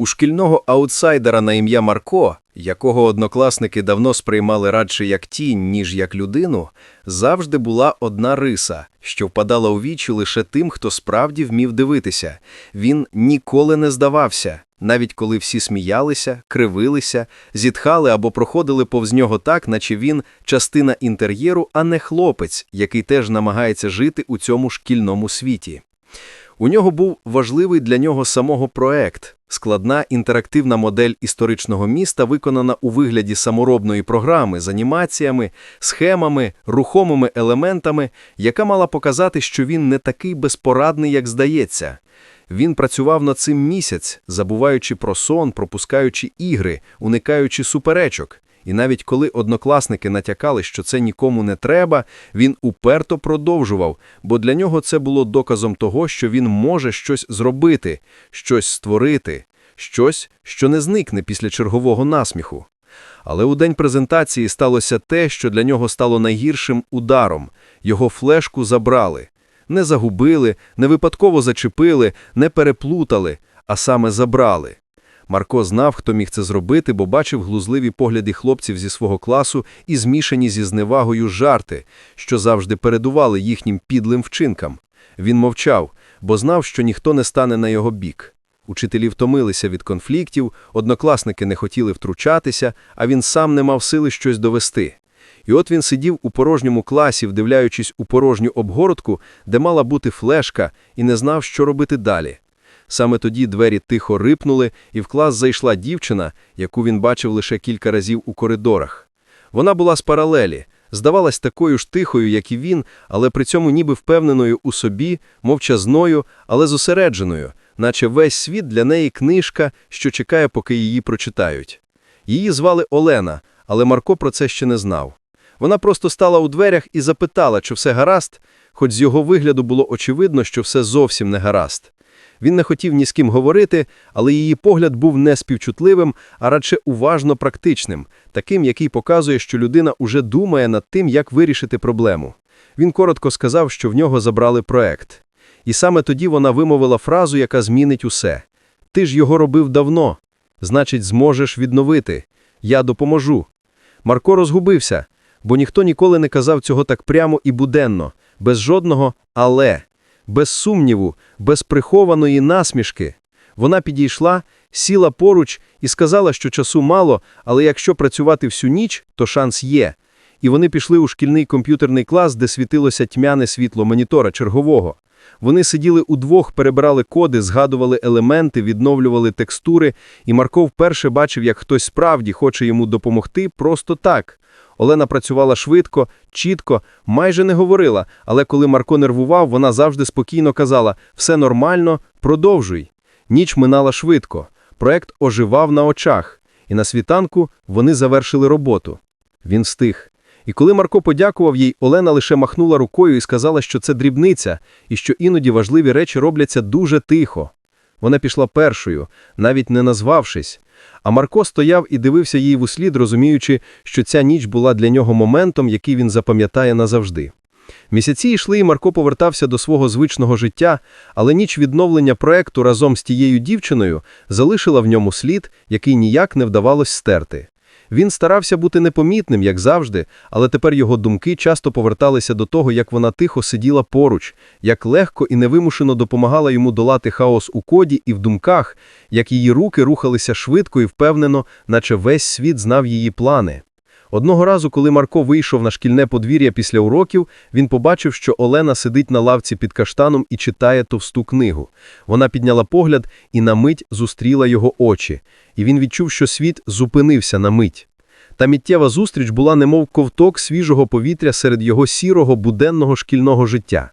У шкільного аутсайдера на ім'я Марко, якого однокласники давно сприймали радше як тінь, ніж як людину, завжди була одна риса, що впадала у вічі лише тим, хто справді вмів дивитися. Він ніколи не здавався, навіть коли всі сміялися, кривилися, зітхали або проходили повз нього так, наче він частина інтер'єру, а не хлопець, який теж намагається жити у цьому шкільному світі. У нього був важливий для нього самого проект – складна інтерактивна модель історичного міста, виконана у вигляді саморобної програми з анімаціями, схемами, рухомими елементами, яка мала показати, що він не такий безпорадний, як здається. Він працював над цим місяць, забуваючи про сон, пропускаючи ігри, уникаючи суперечок. І навіть коли однокласники натякали, що це нікому не треба, він уперто продовжував, бо для нього це було доказом того, що він може щось зробити, щось створити, щось, що не зникне після чергового насміху. Але у день презентації сталося те, що для нього стало найгіршим ударом. Його флешку забрали. Не загубили, не випадково зачепили, не переплутали, а саме забрали. Марко знав, хто міг це зробити, бо бачив глузливі погляди хлопців зі свого класу і змішані зі зневагою жарти, що завжди передували їхнім підлим вчинкам. Він мовчав, бо знав, що ніхто не стане на його бік. Учителі втомилися від конфліктів, однокласники не хотіли втручатися, а він сам не мав сили щось довести. І от він сидів у порожньому класі, вдивляючись у порожню обгородку, де мала бути флешка, і не знав, що робити далі. Саме тоді двері тихо рипнули, і в клас зайшла дівчина, яку він бачив лише кілька разів у коридорах. Вона була з паралелі, здавалась такою ж тихою, як і він, але при цьому ніби впевненою у собі, мовчазною, але зосередженою, наче весь світ для неї книжка, що чекає, поки її прочитають. Її звали Олена, але Марко про це ще не знав. Вона просто стала у дверях і запитала, чи все гаразд, хоч з його вигляду було очевидно, що все зовсім не гаразд. Він не хотів ні з ким говорити, але її погляд був не співчутливим, а радше уважно практичним, таким, який показує, що людина уже думає над тим, як вирішити проблему. Він коротко сказав, що в нього забрали проект. І саме тоді вона вимовила фразу, яка змінить усе. «Ти ж його робив давно. Значить, зможеш відновити. Я допоможу». Марко розгубився, бо ніхто ніколи не казав цього так прямо і буденно, без жодного «але» без сумніву, без прихованої насмішки. Вона підійшла, сіла поруч і сказала, що часу мало, але якщо працювати всю ніч, то шанс є. І вони пішли у шкільний комп'ютерний клас, де світилося тьмяне світло монітора чергового. Вони сиділи удвох, перебирали коди, згадували елементи, відновлювали текстури, і Марко вперше бачив, як хтось справді хоче йому допомогти просто так. Олена працювала швидко, чітко, майже не говорила, але коли Марко нервував, вона завжди спокійно казала «все нормально, продовжуй». Ніч минала швидко, проект оживав на очах, і на світанку вони завершили роботу. Він встиг. І коли Марко подякував їй, Олена лише махнула рукою і сказала, що це дрібниця, і що іноді важливі речі робляться дуже тихо. Вона пішла першою, навіть не назвавшись, а Марко стояв і дивився їй в услід, розуміючи, що ця ніч була для нього моментом, який він запам'ятає назавжди. Місяці йшли, і Марко повертався до свого звичного життя, але ніч відновлення проекту разом з тією дівчиною залишила в ньому слід, який ніяк не вдавалось стерти. Він старався бути непомітним, як завжди, але тепер його думки часто поверталися до того, як вона тихо сиділа поруч, як легко і невимушено допомагала йому долати хаос у коді і в думках, як її руки рухалися швидко і впевнено, наче весь світ знав її плани. Одного разу, коли Марко вийшов на шкільне подвір'я після уроків, він побачив, що Олена сидить на лавці під каштаном і читає товсту книгу. Вона підняла погляд і на мить зустріла його очі, і він відчув, що світ зупинився на мить. Та миттєва зустріч була немов ковток свіжого повітря серед його сірого буденного шкільного життя.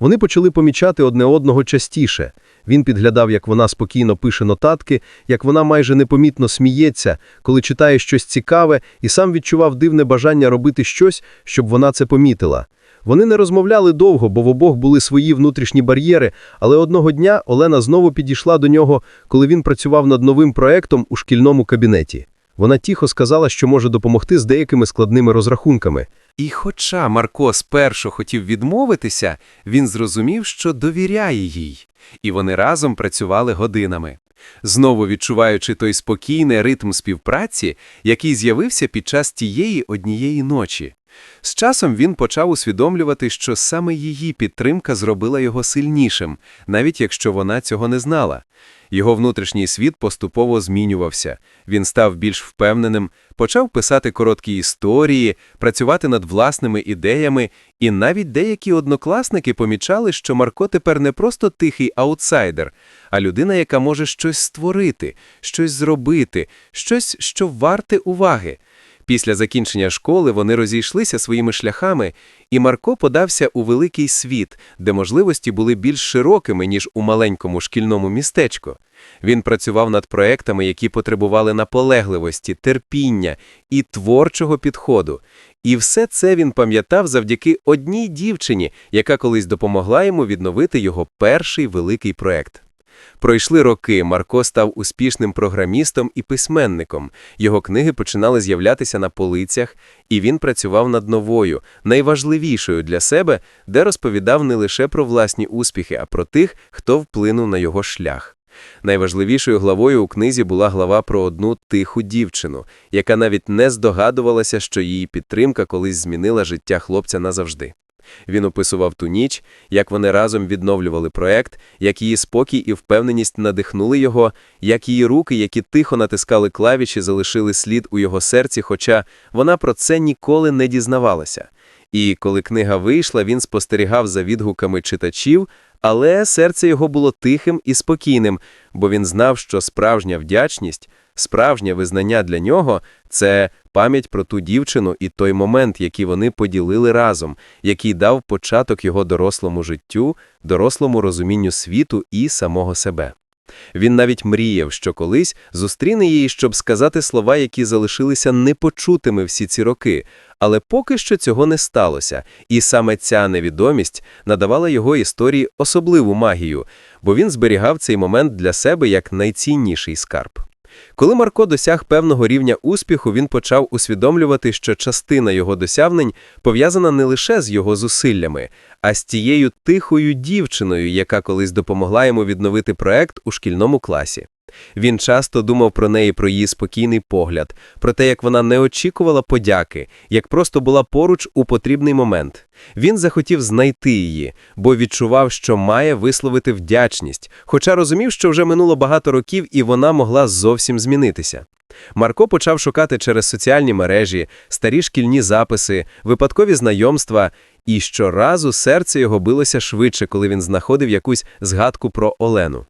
Вони почали помічати одне одного частіше. Він підглядав, як вона спокійно пише нотатки, як вона майже непомітно сміється, коли читає щось цікаве, і сам відчував дивне бажання робити щось, щоб вона це помітила. Вони не розмовляли довго, бо в обох були свої внутрішні бар'єри, але одного дня Олена знову підійшла до нього, коли він працював над новим проектом у шкільному кабінеті. Вона тихо сказала, що може допомогти з деякими складними розрахунками. І хоча Марко спершу хотів відмовитися, він зрозумів, що довіряє їй, і вони разом працювали годинами. знову відчуваючи той спокійний ритм співпраці, який з'явився під час тієї однієї ночі. З часом він почав усвідомлювати, що саме її підтримка зробила його сильнішим, навіть якщо вона цього не знала. Його внутрішній світ поступово змінювався. Він став більш впевненим, почав писати короткі історії, працювати над власними ідеями, і навіть деякі однокласники помічали, що Марко тепер не просто тихий аутсайдер, а людина, яка може щось створити, щось зробити, щось, що варте уваги. Після закінчення школи вони розійшлися своїми шляхами, і Марко подався у великий світ, де можливості були більш широкими, ніж у маленькому шкільному містечку. Він працював над проектами, які потребували наполегливості, терпіння і творчого підходу. І все це він пам'ятав завдяки одній дівчині, яка колись допомогла йому відновити його перший великий проект. Пройшли роки, Марко став успішним програмістом і письменником. Його книги починали з'являтися на полицях, і він працював над новою, найважливішою для себе, де розповідав не лише про власні успіхи, а про тих, хто вплинув на його шлях. Найважливішою главою у книзі була глава про одну тиху дівчину, яка навіть не здогадувалася, що її підтримка колись змінила життя хлопця назавжди. Він описував ту ніч, як вони разом відновлювали проект, як її спокій і впевненість надихнули його, як її руки, які тихо натискали клавіші, залишили слід у його серці, хоча вона про це ніколи не дізнавалася. І коли книга вийшла, він спостерігав за відгуками читачів, але серце його було тихим і спокійним, бо він знав, що справжня вдячність, справжнє визнання для нього це пам'ять про ту дівчину і той момент, який вони поділили разом, який дав початок його дорослому життю, дорослому розумінню світу і самого себе. Він навіть мріяв, що колись зустріне її, щоб сказати слова, які залишилися непочутими всі ці роки, але поки що цього не сталося, і саме ця невідомість надавала його історії особливу магію, бо він зберігав цей момент для себе як найцінніший скарб. Коли Марко досяг певного рівня успіху, він почав усвідомлювати, що частина його досягнень пов'язана не лише з його зусиллями, а з тією тихою дівчиною, яка колись допомогла йому відновити проект у шкільному класі. Він часто думав про неї, про її спокійний погляд, про те, як вона не очікувала подяки, як просто була поруч у потрібний момент. Він захотів знайти її, бо відчував, що має висловити вдячність, хоча розумів, що вже минуло багато років і вона могла зовсім змінитися. Марко почав шукати через соціальні мережі, старі шкільні записи, випадкові знайомства, і щоразу серце його билося швидше, коли він знаходив якусь згадку про Олену.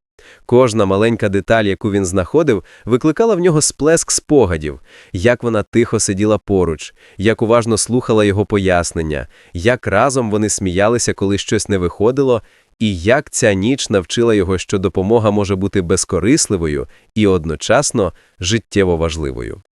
Кожна маленька деталь, яку він знаходив, викликала в нього сплеск спогадів, як вона тихо сиділа поруч, як уважно слухала його пояснення, як разом вони сміялися, коли щось не виходило, і як ця ніч навчила його, що допомога може бути безкорисливою і одночасно життєво важливою.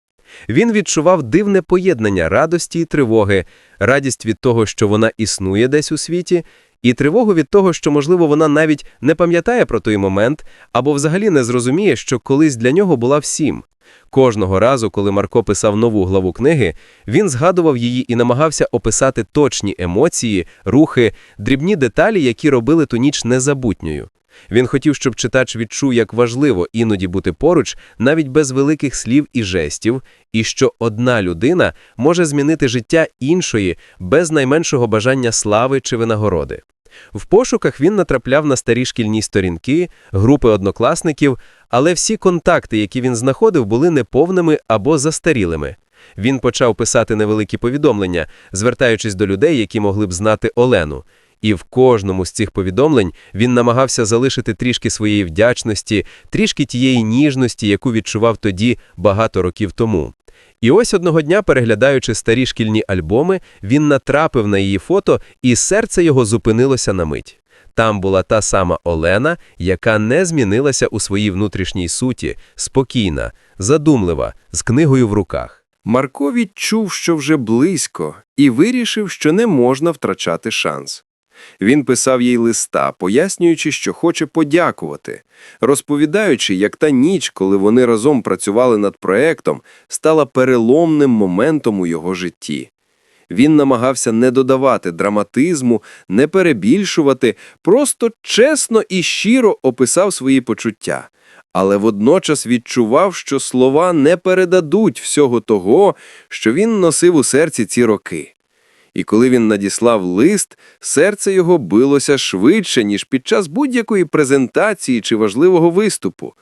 Він відчував дивне поєднання радості і тривоги, радість від того, що вона існує десь у світі, і тривогу від того, що, можливо, вона навіть не пам'ятає про той момент або взагалі не зрозуміє, що колись для нього була всім. Кожного разу, коли Марко писав нову главу книги, він згадував її і намагався описати точні емоції, рухи, дрібні деталі, які робили ту ніч незабутньою. Він хотів, щоб читач відчув, як важливо іноді бути поруч, навіть без великих слів і жестів, і що одна людина може змінити життя іншої без найменшого бажання слави чи винагороди. В пошуках він натрапляв на старі шкільні сторінки, групи однокласників, але всі контакти, які він знаходив, були неповними або застарілими. Він почав писати невеликі повідомлення, звертаючись до людей, які могли б знати Олену. І в кожному з цих повідомлень він намагався залишити трішки своєї вдячності, трішки тієї ніжності, яку відчував тоді багато років тому. І ось одного дня, переглядаючи старі шкільні альбоми, він натрапив на її фото, і серце його зупинилося на мить. Там була та сама Олена, яка не змінилася у своїй внутрішній суті, спокійна, задумлива, з книгою в руках. Марко відчув, що вже близько, і вирішив, що не можна втрачати шанс. Він писав їй листа, пояснюючи, що хоче подякувати, розповідаючи, як та ніч, коли вони разом працювали над проектом, стала переломним моментом у його житті. Він намагався не додавати драматизму, не перебільшувати, просто чесно і щиро описав свої почуття. Але водночас відчував, що слова не передадуть всього того, що він носив у серці ці роки. І коли він надіслав лист, серце його билося швидше, ніж під час будь-якої презентації чи важливого виступу.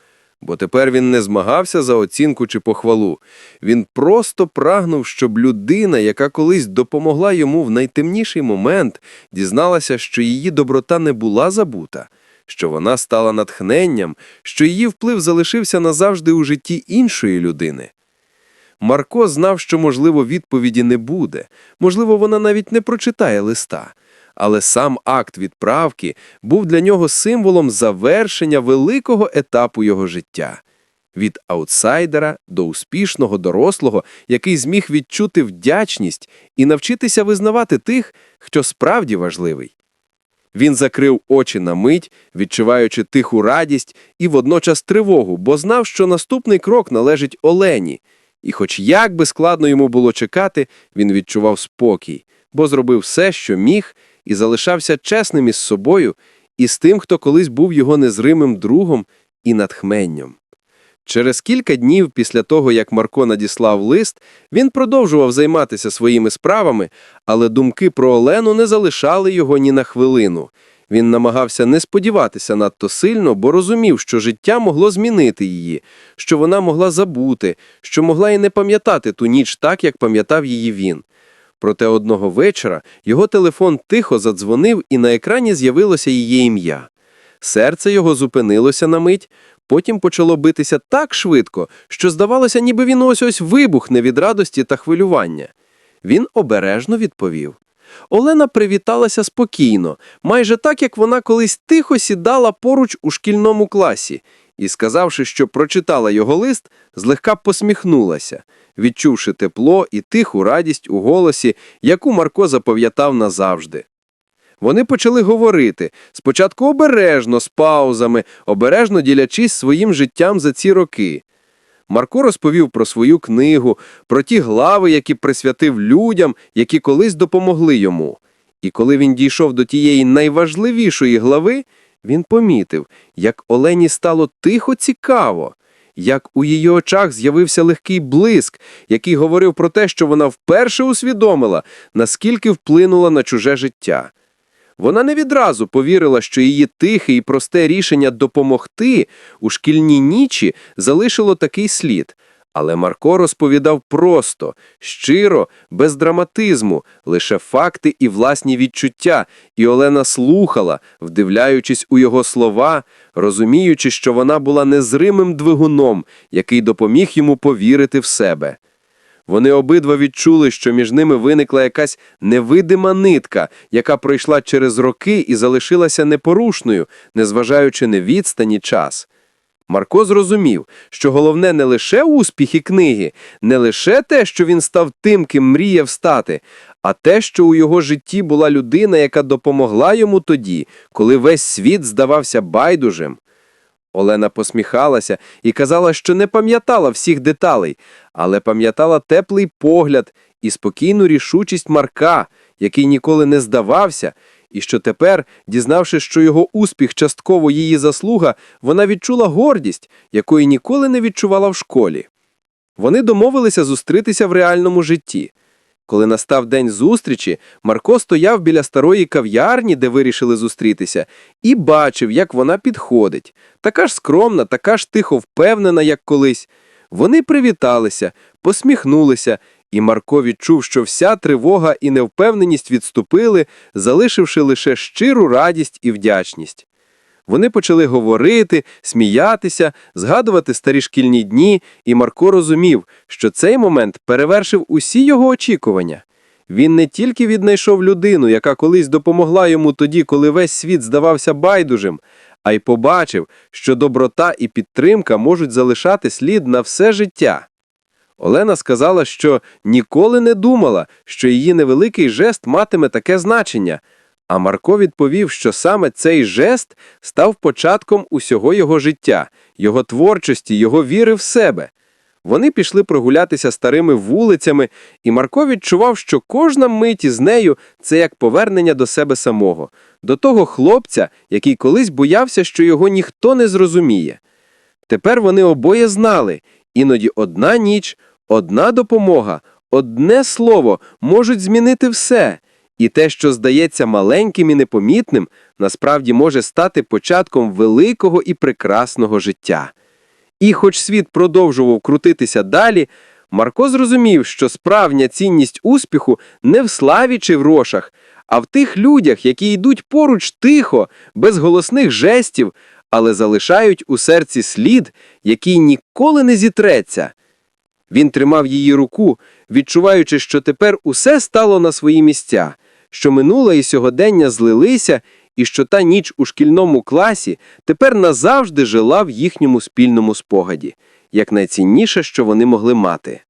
Бо тепер він не змагався за оцінку чи похвалу. Він просто прагнув, щоб людина, яка колись допомогла йому в найтемніший момент, дізналася, що її доброта не була забута, що вона стала натхненням, що її вплив залишився назавжди у житті іншої людини. Марко знав, що, можливо, відповіді не буде, можливо, вона навіть не прочитає листа. Але сам акт відправки був для нього символом завершення великого етапу його життя. Від аутсайдера до успішного дорослого, який зміг відчути вдячність і навчитися визнавати тих, хто справді важливий. Він закрив очі на мить, відчуваючи тиху радість і водночас тривогу, бо знав, що наступний крок належить Олені. І хоч як би складно йому було чекати, він відчував спокій, бо зробив все, що міг, і залишався чесним із собою і з тим, хто колись був його незримим другом і натхменням. Через кілька днів після того, як Марко надіслав лист, він продовжував займатися своїми справами, але думки про Олену не залишали його ні на хвилину. Він намагався не сподіватися надто сильно, бо розумів, що життя могло змінити її, що вона могла забути, що могла і не пам'ятати ту ніч так, як пам'ятав її він. Проте одного вечора його телефон тихо задзвонив, і на екрані з'явилося її ім'я. Серце його зупинилося на мить, потім почало битися так швидко, що здавалося, ніби він ось ось вибухне від радості та хвилювання. Він обережно відповів. Олена привіталася спокійно, майже так, як вона колись тихо сідала поруч у шкільному класі, і, сказавши, що прочитала його лист, злегка посміхнулася, відчувши тепло і тиху радість у голосі, яку Марко запам'ятав назавжди. Вони почали говорити, спочатку обережно, з паузами, обережно ділячись своїм життям за ці роки. Марко розповів про свою книгу, про ті глави, які присвятив людям, які колись допомогли йому. І коли він дійшов до тієї найважливішої глави, він помітив, як Олені стало тихо цікаво, як у її очах з'явився легкий блиск, який говорив про те, що вона вперше усвідомила, наскільки вплинула на чуже життя. Вона не відразу повірила, що її тихе і просте рішення допомогти у шкільній нічі залишило такий слід. Але Марко розповідав просто, щиро, без драматизму, лише факти і власні відчуття, і Олена слухала, вдивляючись у його слова, розуміючи, що вона була незримим двигуном, який допоміг йому повірити в себе. Вони обидва відчули, що між ними виникла якась невидима нитка, яка пройшла через роки і залишилася непорушною, незважаючи на відстані час. Марко зрозумів, що головне не лише успіхи книги, не лише те, що він став тим, ким мріяв стати, а те, що у його житті була людина, яка допомогла йому тоді, коли весь світ здавався байдужим. Олена посміхалася і казала, що не пам'ятала всіх деталей, але пам'ятала теплий погляд і спокійну рішучість Марка, який ніколи не здавався, і що тепер, дізнавшись, що його успіх частково її заслуга, вона відчула гордість, якої ніколи не відчувала в школі. Вони домовилися зустрітися в реальному житті. Коли настав день зустрічі, Марко стояв біля старої кав'ярні, де вирішили зустрітися, і бачив, як вона підходить. Така ж скромна, така ж тихо впевнена, як колись. Вони привіталися, посміхнулися, і Марко відчув, що вся тривога і невпевненість відступили, залишивши лише щиру радість і вдячність. Вони почали говорити, сміятися, згадувати старі шкільні дні, і Марко розумів, що цей момент перевершив усі його очікування. Він не тільки віднайшов людину, яка колись допомогла йому тоді, коли весь світ здавався байдужим, а й побачив, що доброта і підтримка можуть залишати слід на все життя. Олена сказала, що ніколи не думала, що її невеликий жест матиме таке значення. А Марко відповів, що саме цей жест став початком усього його життя, його творчості, його віри в себе. Вони пішли прогулятися старими вулицями, і Марко відчував, що кожна мить із нею це як повернення до себе самого, до того хлопця, який колись боявся, що його ніхто не зрозуміє. Тепер вони обоє знали, іноді одна ніч, одна допомога, одне слово можуть змінити все, і те, що здається маленьким і непомітним, насправді може стати початком великого і прекрасного життя. І хоч світ продовжував крутитися далі, Марко зрозумів, що справжня цінність успіху не в славі чи в грошах, а в тих людях, які йдуть поруч тихо, без голосних жестів, але залишають у серці слід, який ніколи не зітреться. Він тримав її руку, відчуваючи, що тепер усе стало на свої місця, що минуле і сьогодення злилися, і що та ніч у шкільному класі тепер назавжди жила в їхньому спільному спогаді, як найцінніше, що вони могли мати.